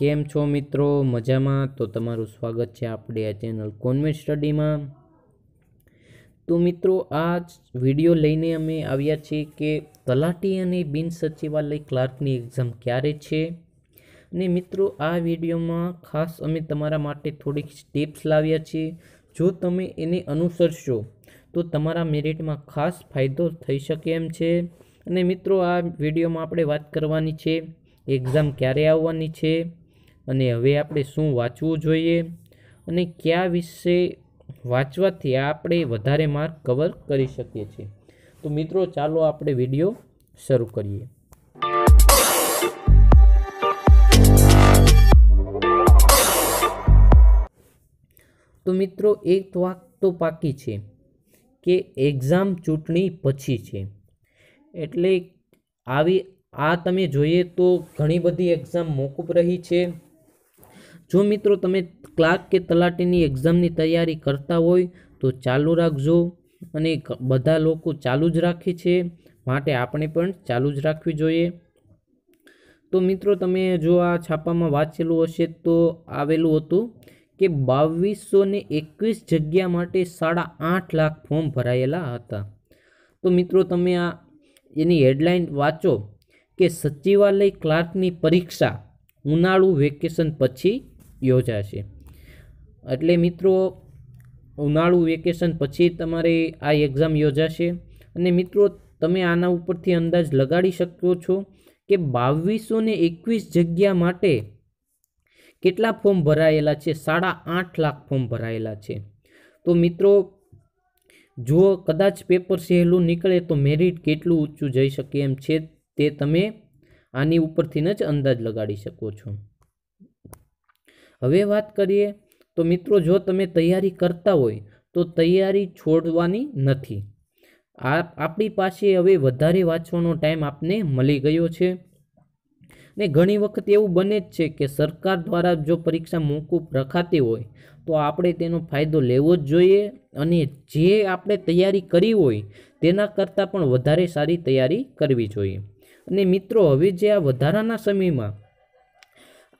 કેમ છો મિત્રો? મજામાં? તો તમારું સ્વાગત છે આપણે આ ચેનલ કોન્વેન્ટ સ્ટડીમાં. તો મિત્રો આ વીડિયો લઈને અમે આવ્યા છીએ કે તલાટી અને બિન સચિવાલય ક્લાર્કની એક્ઝામ ક્યારે છે? અને મિત્રો, આ વિડીયોમાં ખાસ અમે તમારા માટે થોડીક ટિપ્સ લાવ્યા છીએ. જો તમે એને અનુસરશો, તો તમારા મેરિટમાં ખાસ ફાયદો થઈ શકે એમ છે. અને મિત્રો, આ વિડીયોમાં આપણે વાત કરવાની છે, એક્ઝામ ક્યારે આવવાની છે? અને હવે આપણે શું વાંચવું જોઈએ? અને કયા વિશે વાંચવાથી આપણે વધારે માર્ક કવર કરી શકીએ છીએ? તો મિત્રો, ચાલો આપણે વીડિયો શરૂ કરીએ. તો મિત્રો, એક વાત તો પાકી છે કે એક્ઝામ ચૂંટણી પછી છે. એટલે આવી, આ તમે જોઈએ તો ઘણી બધી એક્ઝામ મોકૂફ રહી છે. જો મિત્રો તમે ક્લાર્ક કે તલાટીની એક્ઝામની તૈયારી કરતા હોય, તો ચાલુ રાખજો અને બધા લોકો ચાલુ જ રાખે છે. માટે આપણે પણ ચાલુ જ રાખવી જોઈએ. તો મિત્રો તમે જો આ છાપામાં વાંચેલું હશે તો આવેલું હતું કે બાવીસો ને એકવીસ જગ્યા માટે સાડા આઠ લાખ ફોર્મ ભરાયેલા હતા. તો મિત્રો તમે આ એની હેડલાઇન વાંચો કે સચિવાલય ક્લાર્કની પરીક્ષા ઉનાળુ વેકેશન પછી યોજાશે. એટલે મિત્રો, ઉનાળુ વેકેશન પછી તમારે આ એક્ઝામ યોજાશે. અને મિત્રો, તમે આના ઉપરથી અંદાજ લગાડી શકો છો કે બાવીસો ને એકવીસ જગ્યા માટે કેટલા ફોર્મ ભરાયેલા છે? સાડા આઠ લાખ ફોર્મ ભરાયેલા છે. તો મિત્રો જો કદાચ પેપર સહેલું નીકળે તો મેરિટ કેટલું ઊંચું જઈ શકે એમ છે તે તમે આની ઉપરથી જ અંદાજ લગાડી શકો છો. હવે વાત કરીએ, તો મિત્રો જો તમે તૈયારી કરતા હોય, તો તૈયારી છોડવાની નથી. આ આપણી પાસે હવે વધારે વાંચવાનો ટાઈમ આપને મળી ગયો છે. ને ઘણી વખત એવું બને જ છે કે સરકાર દ્વારા જો પરીક્ષા મોકૂફ રખાતી હોય, તો આપણે તેનો ફાયદો લેવો જ જોઈએ અને જે આપણે તૈયારી કરી હોય, તેના કરતાં પણ વધારે સારી તૈયારી કરવી જોઈએ. અને મિત્રો, હવે જે આ વધારાના સમયમાં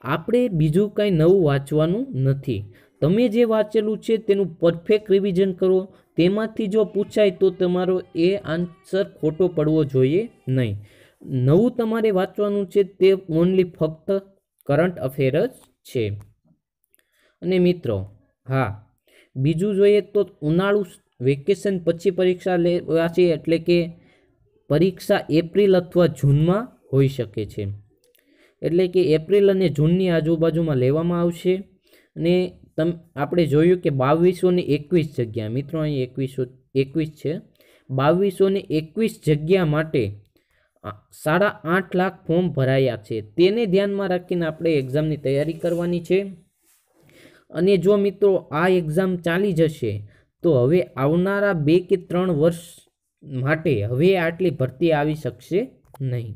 આપણે બીજું કાંઈ નવું વાંચવાનું નથી. તમે જે વાંચેલું છે તેનું પરફેક્ટ રિવિઝન કરો. તેમાંથી જો પૂછાય તો તમારો એ આન્સર ખોટો પડવો જોઈએ નહીં. નવું તમારે વાંચવાનું છે તે ઓનલી ફક્ત કરંટ અફેર જ છે. અને મિત્રો, હા, બીજું જોઈએ તો ઉનાળુ વેકેશન પછી પરીક્ષા લેવા છે એટલે કે પરીક્ષા એપ્રિલ અથવા જૂનમાં હોઈ શકે છે. એટલે કે એપ્રિલ અને જૂનની આજુબાજુમાં લેવામાં આવશે. અને તમ, આપણે જોયું કે બાવીસો ને એકવીસ જગ્યા, મિત્રો અહીં એકવીસો, એકવીસ છે. બાવીસો ને એકવીસ જગ્યા માટે સાડા આઠ લાખ ફોર્મ ભરાયા છે. તેને ધ્યાનમાં રાખીને આપણે એક્ઝામની તૈયારી કરવાની છે. અને જો મિત્રો આ એક્ઝામ ચાલી જશે, તો હવે આવનારા બે કે ત્રણ વર્ષ માટે હવે આટલી ભરતી આવી શકશે નહીં.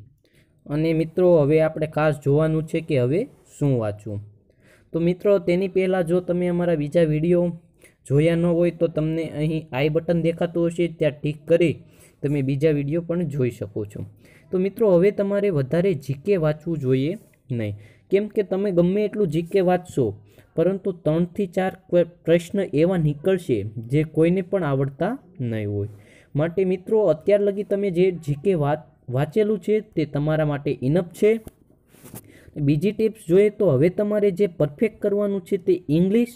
અને મિત્રો, હવે આપણે ખાસ જોવાનું છે કે હવે શું વાંચવું. તો મિત્રો, તેની પહેલાં જો તમે અમારા બીજા વીડિયો જોયા ન હોય તો તમને અહીં આઈ બટન દેખાતું હશે, ત્યાં ટીક કરી તમે બીજા વીડિયો પણ જોઈ શકો છો. તો મિત્રો, હવે તમારે વધારે જીકે વાંચવું જોઈએ નહીં. કેમ કે તમે ગમે એટલું જીકે વાંચશો, પરંતુ ત્રણથી ચાર પ્રશ્ન એવા નીકળશે જે કોઈને પણ આવડતા નહીં હોય. માટે મિત્રો, અત્યાર લગી તમે જે જીકે વાત વાંચેલું છે તે તમારા માટે ઇનફ છે. બીજી ટિપ્સ જોઈએ તો હવે તમારે જે પરફેક્ટ કરવાનું છે તે ઇંગ્લિશ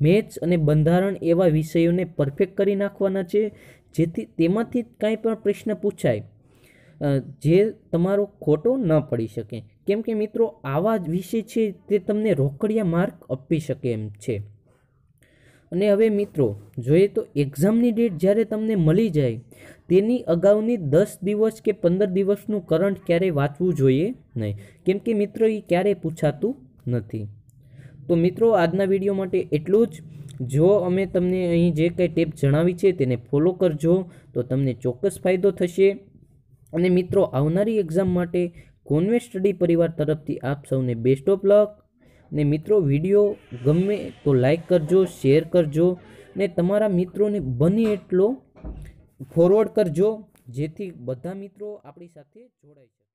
મેથ્સ અને બંધારણ એવા વિષયોને પરફેક્ટ કરી નાખવાના છે, જેથી તેમાંથી કાંઈ પણ પ્રશ્ન પૂછાય જે તમારો ખોટો ન પડી શકે. કેમ કે મિત્રો, આવા જ વિષય છે તે તમને રોકડિયા માર્ક આપી શકે એમ છે. અને હવે મિત્રો, જોઈએ તો એક્ઝામની ડેટ જ્યારે તમને મળી જાય તેની અગાઉની દસ દિવસ કે પંદર દિવસનું કરંટ ક્યારેય વાંચવું જોઈએ નહીં. કેમ કે મિત્રો એ ક્યારેય પૂછાતું નથી. તો મિત્રો, આજના વીડિયો માટે એટલું જ. જો અમે તમને અહીં જે કંઈ ટેપ જણાવી છે તેને ફોલો કરજો, તો તમને ચોક્કસ ફાયદો થશે. અને મિત્રો, આવનારી એક્ઝામ માટે કોન્વે સ્ટડી પરિવાર તરફથી આપ સૌને બેસ્ટ ઓફ લક. ને મિત્રો, વીડિયો ગમે તો લાઈક કરજો, શેર કરજો. ને તમારા મિત્રોને બને એટલો ફોરવર્ડ કરજો જેથી બધા મિત્રો આપણી સાથે જોડાય શકે.